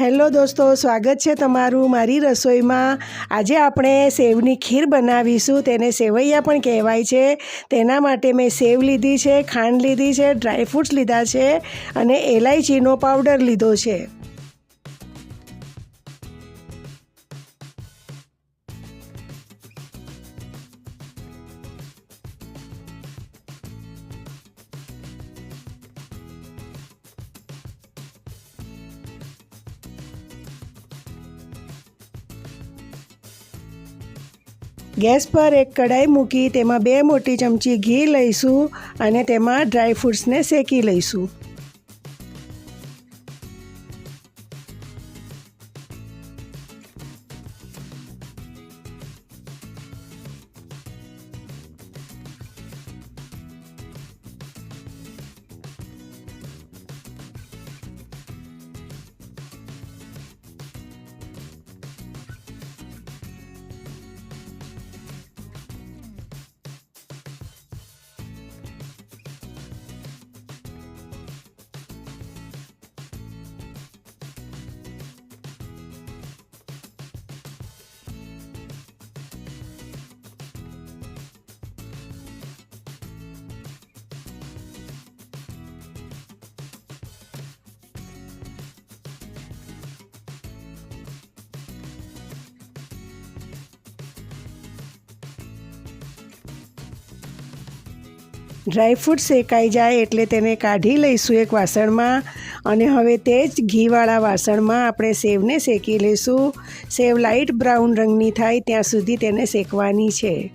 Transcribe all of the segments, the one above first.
Hello દોસ્તો, સ્વાગત છે તમારું મારી રસોઈમાં. આજે આપણે સેવની ખીર બનાવીશું, તેને સેવૈયા પણ કહેવાય છે. તેના માટે મેં સેવ લીધી છે, ખાંડ લીધી છે, ડ્રાયફ્રૂટ્સ લીધા છે અને એલાયચીનો પાવડર લીધો છે. ગેસ પર એક કઢાઈ મૂકી તેમાં બે મોટી ચમચી ઘી લઈશું અને તેમાં ડ્રાયફ્રૂટ્સને શેકી લઈશું. ડ્રાયફ્રૂટ શેકાઈ જાય એટલે તેને કાઢી લઈશું એક વાસણમાં અને હવે તે જ ઘીવાળા વાસણમાં આપણે સેવને શેકી લઈશું. સેવ લાઇટ બ્રાઉન રંગની થાય ત્યાં સુધી તેને શેકવાની છે.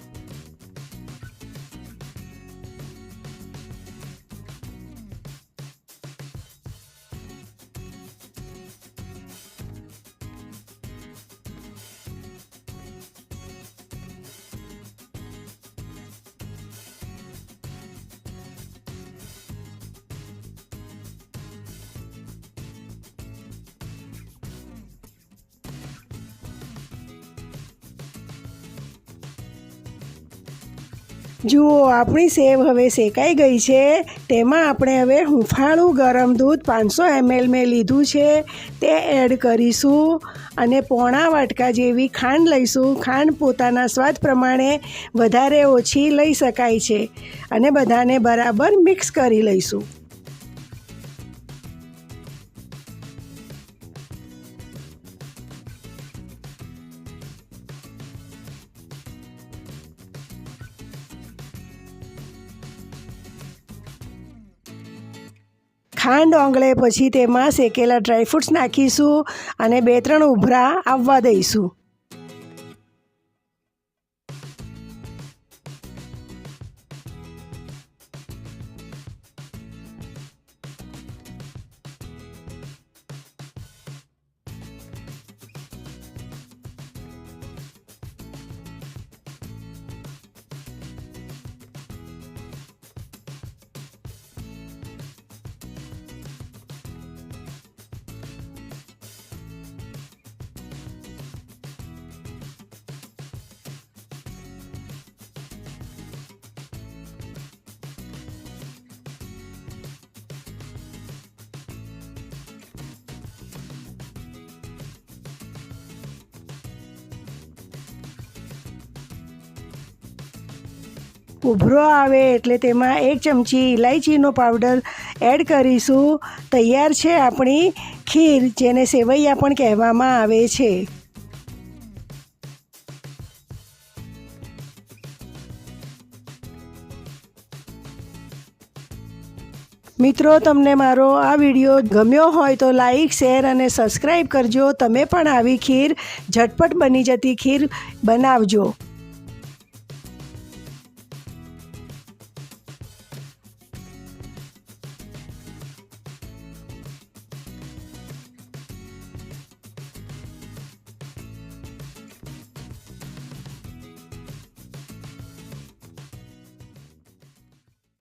જુઓ, આપણી સેવ હવે શેકાઈ ગઈ છે. તેમાં આપણે હવે હૂંફાળું ગરમ દૂધ પાંચસો એમએલ મેં લીધું છે. તે એડ કરીશું અને પોણા વાટકા જેવી ખાંડ લઈશું. ખાંડ પોતાના સ્વાદ પ્રમાણે વધારે ઓછી લઈ શકાય છે અને બધાને બરાબર મિક્સ કરી લઈશું. ખાંડ ઓગળે પછી તેમાં શેકેલા ડ્રાયફ્રૂટ્સ નાખીશું અને બે ત્રણ ઉભરા આવવા દઈશું. ઉભરો આવે એટલે તેમાં એક ચમચી ઇલાયચીનો પાવડર એડ કરીશું. તૈયાર છે આપણી ખીર, જેને સેવૈયા પણ કહેવામાં આવે છે. મિત્રો, તમને મારો આ વીડિયો ગમ્યો હોય તો લાઈક, શેર અને સબસ્ક્રાઈબ કરજો. તમે પણ આવી ખીર ઝટપટ બની જતી ખીર બનાવજો.